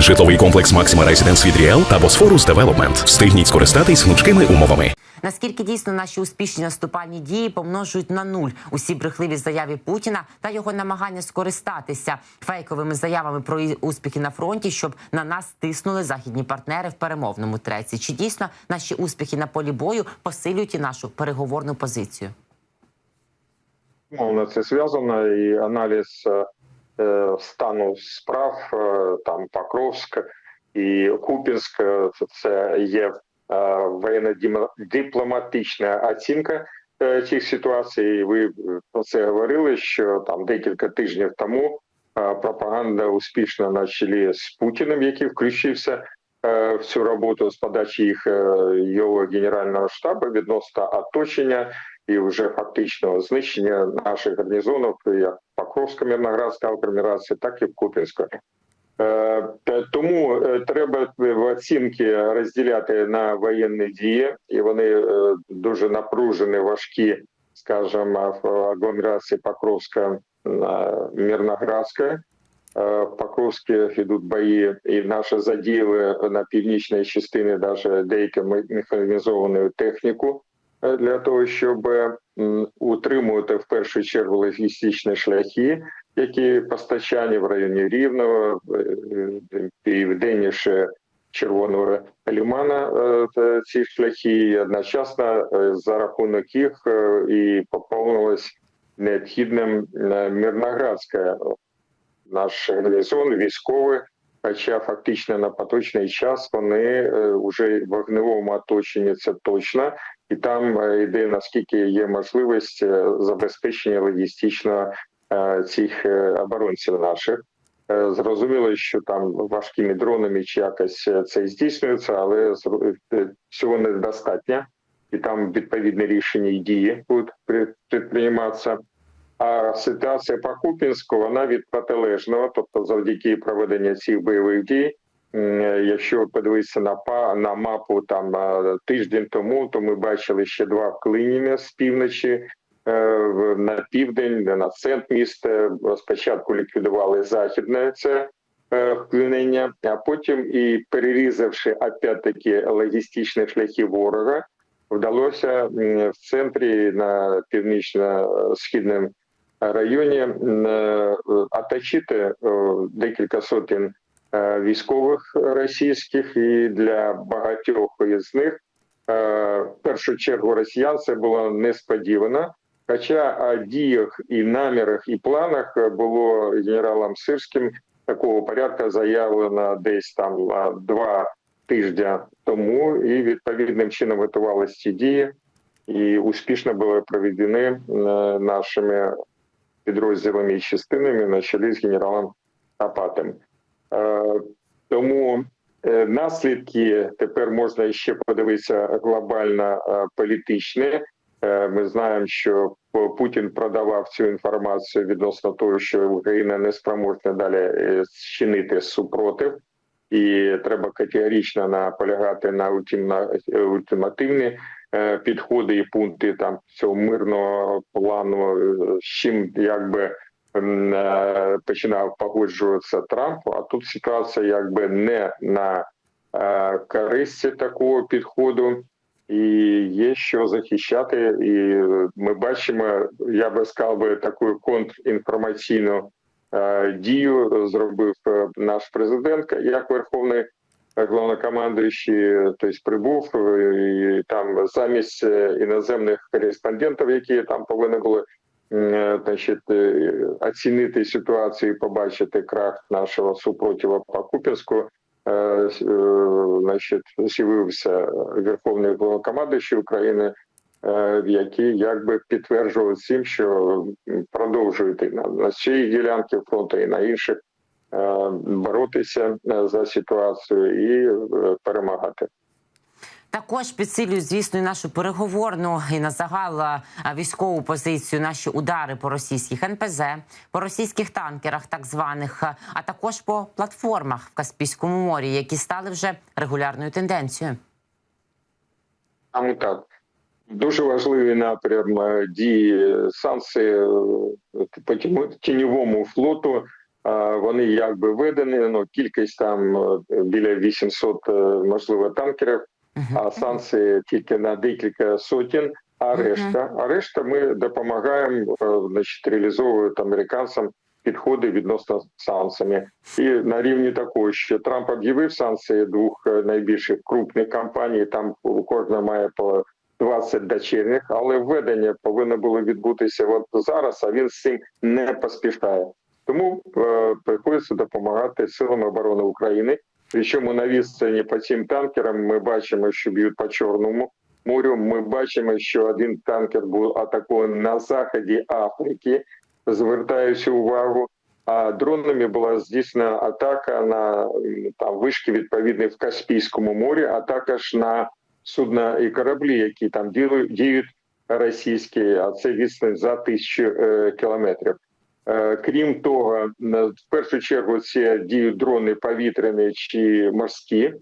Житловий комплекс Maxima Residence від Ріел та Босфорус Девелопмент. Встигніть скористатись гнучкими умовами. Наскільки дійсно наші успішні наступальні дії помножують на нуль усі брехливі заяви Путіна та його намагання скористатися фейковими заявами про успіхи на фронті, щоб на нас тиснули західні партнери в перемовному треці? Чи дійсно наші успіхи на полі бою посилюють і нашу переговорну позицію? Мовно це зв'язано, і аналіз е, стану справ е, там Покровськ і Купінськ е, це є е, воєнно-дипломатична оцінка е, цих ситуацій. Ви е, про це говорили, що там декілька тижнів тому е, пропаганда успішно на чолі з Путіним, який включився е, в цю роботу з подачі їх е, його генерального штабу відносно оточення і вже фактично знищення наших гарнізонів, як Покровська Мирноградська операція, так і Купінська. Е, Тому е, треба оцінки розділяти на воєнні дії, і вони е, дуже напружені, важкі, скажімо, в агломерації Покровська Мирноградська. Е, В Покровській йдуть бої, і наші задіяли на північній частині навіть деяку механізовану техніку для того, щоб утримувати в першу чергу логістичні шляхи, які постачання в районі Рівного, е, е, південніше Червоного лимана е, ці шляхи, і одночасно за рахунок їх і поповнилось необхідним Мирноградська наш гарнізон військовий. Хоча фактично на поточний час вони вже в вогневому оточенні це точно, і там е, йде наскільки є можливість е, забезпечення логістичного е, цих е, оборонців наших. Е, Зрозуміло, що там важкими дронами чи якось е, це здійснюється, але е, цього недостатньо, і там відповідні рішення і дії будуть при- предприйматися. А ситуація по Купінську вона від протилежного, тобто завдяки проведенню цих бойових дій. М, Якщо подивитися на па на мапу там тиждень тому, то ми бачили ще два вклинення з півночі е, на південь, на центр міста. Спочатку ліквідували західне це е, вклинення, а потім і перерізавши опять-таки логістичні шляхи ворога, вдалося в центрі на північно-східному районі е, оточити е, декілька сотень е, військових російських, і для багатьох із них е, в першу чергу росіян це було несподівано. Хоча о діях і намірах і планах е, було генералом Сирським такого порядку заявлено десь там два тижні тому, і відповідним чином готувалися ці дії, і успішно були проведені е, нашими підрозділами і частинами на чолі з генералом Апатем. Е, Тому е, наслідки тепер можна ще подивитися глобально е, політичні. Е, Ми знаємо, що Путін продавав цю інформацію відносно того, що Україна не спроможна далі чинити супротив, і треба категорично наполягати на ультимативні підходи і пункти там цього мирного плану, з чим якби починав погоджуватися Трамп. А тут ситуація якби не на е, користі такого підходу. І є що захищати, і е, ми бачимо, я би сказав би таку контрінформаційну е, дію зробив е, наш президент як верховний головнокомандуючий, тобто прибув е, і там замість е, іноземних кореспондентів, які там повинні були е, значить, е, оцінити ситуацію, і побачити крах нашого супротива по Купінську. е, е, Значить, з'явився верховний головнокомандуючий України, е, який якби підтверджував цим, що продовжують на, на цій ділянці фронту і на інших е, боротися е, за ситуацію і е, перемагати. Також підсилюють, звісно, і нашу переговорну і на загал військову позицію, наші удари по російських НПЗ, по російських танкерах, так званих, а а також по платформах в Каспійському морі, які стали вже регулярною тенденцією. Саме так. Дуже важливий напрям е, дії санкції е, по тіньовому флоту Вони якби введені, ну кількість там е, біля 800, е, можливо, танкерів, а санкції тільки на декілька сотень. А решта, а решта ми допомагаємо е, значить, реалізовують американцям підходи відносно санкціями. І на рівні такого, що Трамп об'явив санкції двох е, найбільших крупних компаній. Там у кожна має по 20 дочірніх, але введення повинно було відбутися от зараз. А він з цим не поспішає. Тому е, приходиться допомагати силам оборони України. Причому на відстані по цим танкерам ми бачимо, що б'ють по чорному морю. Ми бачимо, що один танкер був атакований на заході Африки. Звертаюся увагу. А дронами була здійснена атака на там вишки відповідні в Каспійському морі, а також на судна і кораблі, які там діють російські, а це відстань за тисячу е, кілометрів. Е, Крім того, на- в першу чергу це діють дрони повітряні чи морські. Е,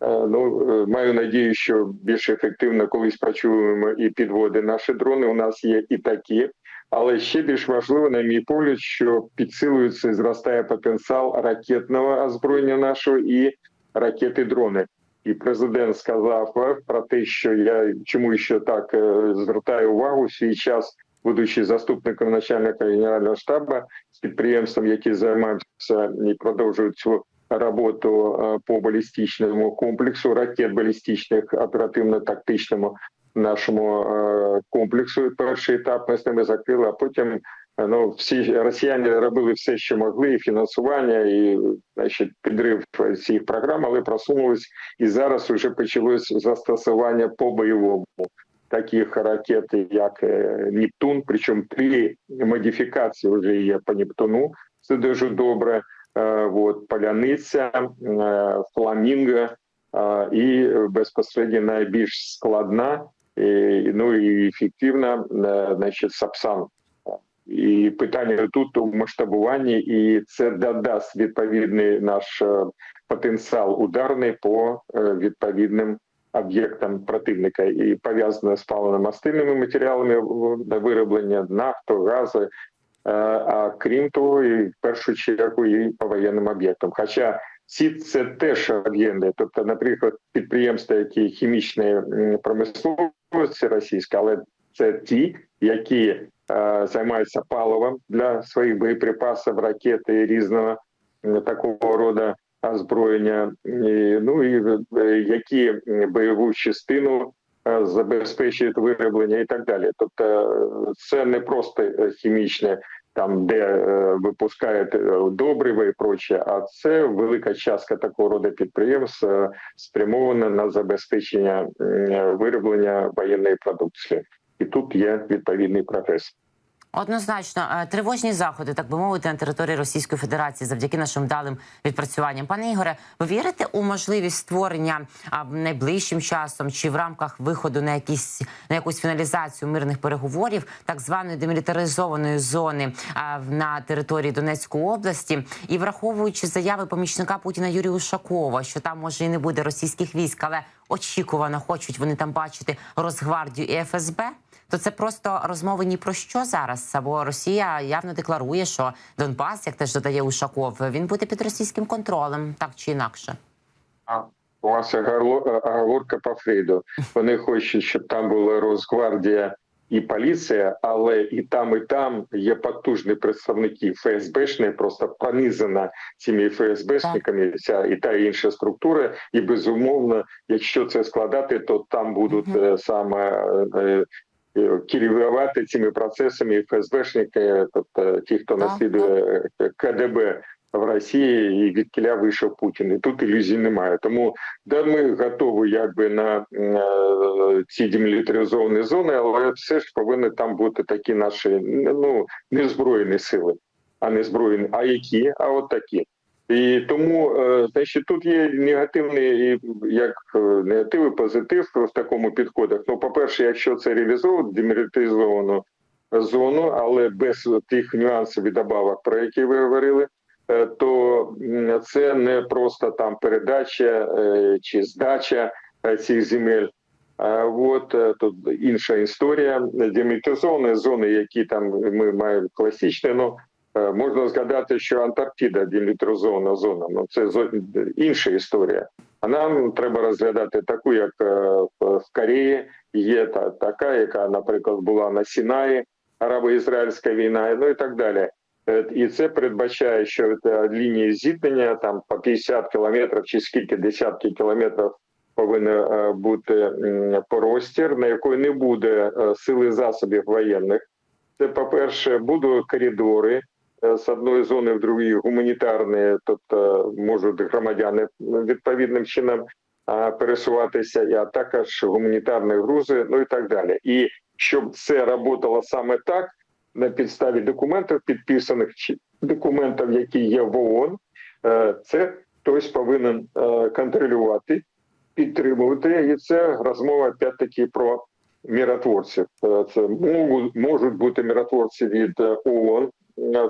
Ну е, маю надію, що більш ефективно колись працюємо і підводи наші дрони. У нас є і такі, але ще більш важливо, на мій погляд, що підсилюється і зростає потенціал ракетного озброєння нашого і ракети дрони. І президент сказав е, про те, що я чому ще так е, звертаю увагу свій час, будучи заступником начальника генерального штабу з підприємством, які займаються і продовжують цю роботу е, по балістичному комплексу ракет балістичних оперативно-тактичному нашому е, комплексу. Перший етап ми з ними закрили, а потім е, ну всі росіяни робили все, що могли, і фінансування, і значить підрив цих програм, але просунулись і зараз вже почалось застосування по бойовому. Таких ракет, як е, Нептун, причому три модифікації вже є по Нептуну. Це дуже добре. Е, от Поляниця, е, Фламінго і безпосередньо найбільш складна ну і ефективна, значить, Сапсан. І питання тут у масштабуванні, і це додасть відповідний наш потенціал ударний по відповідним об'єктам противника і пов'язане з паливно-мастильними матеріалами в- вироблення нафту, газу, Е, а крім того, і в першу чергу і по воєнним об'єктам. Хоча ці це теж об'єкти, тобто, наприклад, підприємства, які хімічної промисловості російська, але це ті, які е, займаються паливом для своїх боєприпасів, ракети різного такого роду озброєння, ну і е, які бойову частину е, забезпечують вироблення і так далі. Тобто, е, це не просто хімічне. Там, де е, випускають добрива і проче, а це велика частка такого роду підприємств спрямована на забезпечення вироблення воєнної продукції, і тут є відповідний прогрес. Однозначно, е, тривожні заходи, так би мовити, на території Російської Федерації завдяки нашим вдалим відпрацюванням. Пане Ігоре, ви вірите у можливість створення а, найближчим часом чи в рамках виходу на якісь на якусь фіналізацію мирних переговорів так званої демілітаризованої зони на території Донецької області, і враховуючи заяви помічника Путіна Юрія Ушакова, що там може і не буде російських військ, але очікувано хочуть вони там бачити Росгвардію і ФСБ то це просто розмови ні про що зараз. Або Росія явно декларує, що Донбас, як теж додає Ушаков, він буде під російським контролем, так чи інакше. У вас оговорка по Фрейду. Вони хочуть, щоб там була Росгвардія і поліція, але і там, і там є потужні представники ФСБшні, просто пронизана цими ФСБшниками, ця і та і інша структура. І безумовно, якщо це складати, то там будуть Мгм. е, саме. е, е, Керувати цими процесами ФСБшники, тобто ті, хто наслідує КДБ в Росії, і від кіля вийшов Путін. І тут ілюзій немає. Тому да, ми готові якби на е, ці демілітаризовані зони, але все ж повинні там бути такі наші ну незброєні сили, а не збройні. А які? А от такі. І тому, е, значить, тут є негативний як е, негатив і позитив в такому підходах. Ну, по-перше, якщо це реалізовувати демілітаризовану зону, але без тих нюансів і добавок, про які ви говорили, то це не просто там передача е, чи здача е, цих земель. А от е, тут інша історія. Демілітаризовані зони, які там ми маємо класичні, ну Е, Можна згадати, що Антарктида демілітаризована зона. Ну це інша історія. А нам треба розглядати таку, як е, в Кореї є та така, яка, наприклад, була на Сінаї, арабо-ізраїльська війна, ну і так далі. Е, І це передбачає, що лінії зіткнення там по 50 кілометрів чи скільки десятки кілометрів повинен бути м, простір, на якої не буде е, сили засобів воєнних. Це, по-перше, будуть коридори е, з одної зони в другій гуманітарні, тобто можуть громадяни відповідним чином пересуватися, а також гуманітарні грузи, ну і так далі. І щоб це працювало саме так, на підставі документів, підписаних чи документів, які є в ООН, е, це хтось повинен е, контролювати, підтримувати, і це розмова опять-таки про миротворців. Е, Це можуть, бути миротворці від ООН,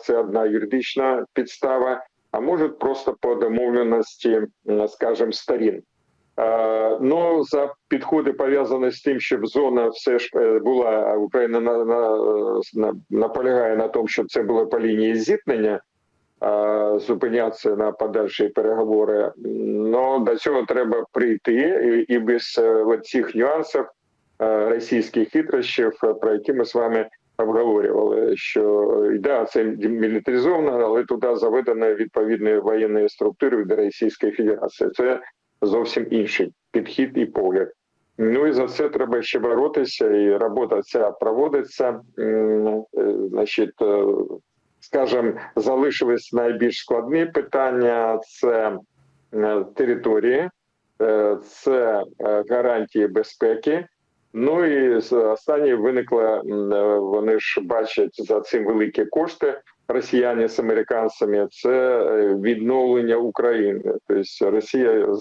це одна юридична підстава, а можуть просто по домовленості, скажімо, сторін. Ну за підходи пов'язані з тим, щоб зона все ж е, була Україна на, на, на наполягає на тому, щоб це було по лінії зіткнення, е, зупинятися на подальші переговори. Ну до цього треба прийти і, і без цих нюансів російських хитрощів, про які ми з вами обговорювали. Що да, це мілітаризовано, але туди заведено відповідні воєнні структури від Російської Федерації. Це зовсім інший підхід і погляд. Ну і за це треба ще боротися, і робота ця проводиться. Е, Значить, е, скажімо, залишились найбільш складні питання: це е, території, це гарантії безпеки. Ну і виникло, е, вони ж бачать за цим великі кошти росіяни з американцями. Це відновлення України. Тобто Росія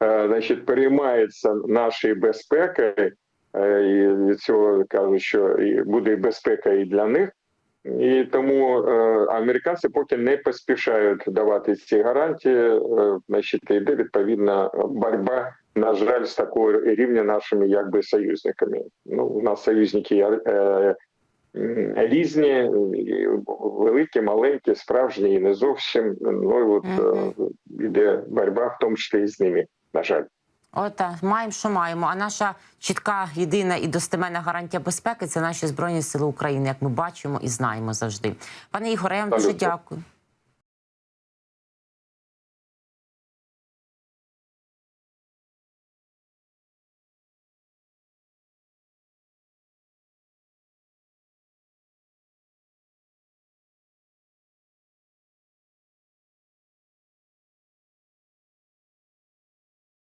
значить переймається нашою безпекою, е, і від цього кажуть, що буде і безпека і для них. І тому е, американці поки не поспішають давати ці гарантії. Е, значить, йде відповідна боротьба, на жаль, з такого рівня нашими якби союзниками. Ну, у нас союзники е, м, різні, великі, маленькі, справжні і не зовсім. Ну і от е, йде боротьба, в тому числі і з ними. На жаль. Ота маємо, що маємо. А наша чітка, єдина і достеменна гарантія безпеки це наші збройні сили України, як ми бачимо і знаємо завжди. Пане Ігоре, я вам дуже дякую.